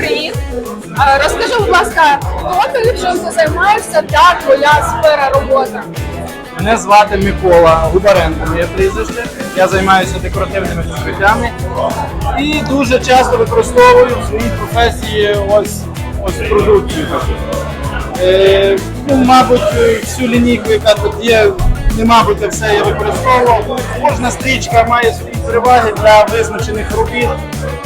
Е, Розкажи, будь ласка, хто ти, ти займаєшся, та твоя сфера роботи? Мене звати Микола Губаренко, моє прізвище. Я займаюся декоративними покриттями і дуже часто використовую в своїй професії ось, ось продукцію. Е, ну, мабуть, всю лінійку, яка тут є, не мабуть, все я використовував. Кожна стрічка має свої переваги для визначених робіт.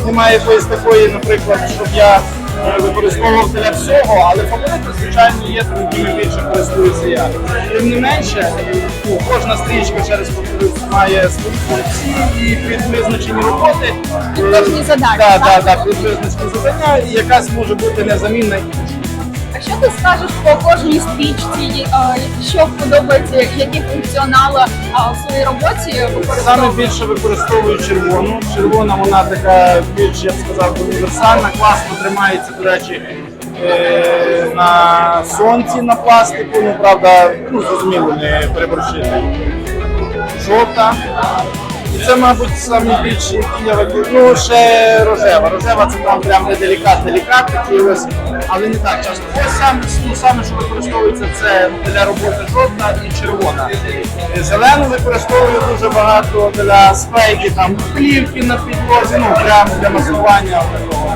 Немає якоїсь такої, наприклад, щоб я е, використовував для всього, але фаворити, звичайно, є, тому більше користуюся я. Тим не менше, ну, кожна стрічка, ще раз повторюсь, має свої функції і під визначені роботи. Під задачі, Так, так? так, так, під визначені завдання, і якась може бути незамінна інша. А що ти скажеш по кожній стрічці, що подобається, які функціонали в своїй роботі Саме більше використовую червону. Червона вона така більш, я б сказав, універсальна, класно тримається, до речі, е, на сонці на пластику. Ну, правда, ну, зрозуміло, не переборщити. Жовта. І це, мабуть, самі більші, які. Ну, ще рожева. Рожева це там прям не делікат, делікат такий ось, але не так часто. Ось саме, ну, саме, що використовується, це для роботи жовта і червона. Зелену використовую дуже багато для спейки, там плівки на підлозі, ну прямо для маскування. такого.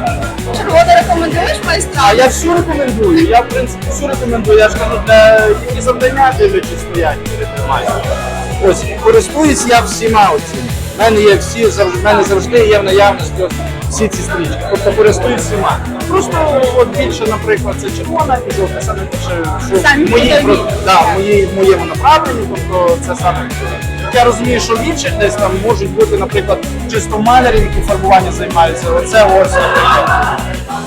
Червоно рекомендуєш майстрам? А я всю рекомендую. Я в принципі всю рекомендую. Я ж кажу, для які завдання дивлячись стоять перед майстром. Ось користуюсь я всіма оцими. У мене є всі в мене завжди є в наявності всі ці стрічки. Тобто користуюсь всіма. Просто от більше, наприклад, це червона і жовта, саме більше, що Самі в моїй, про- да, в моєму направленні, тобто це саме. Я розумію, що в інших десь там можуть бути, наприклад, чисто малярі, які фарбування займаються. Оце ось, наприклад,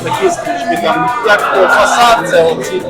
такі стрічки, там, як фасад, це оці.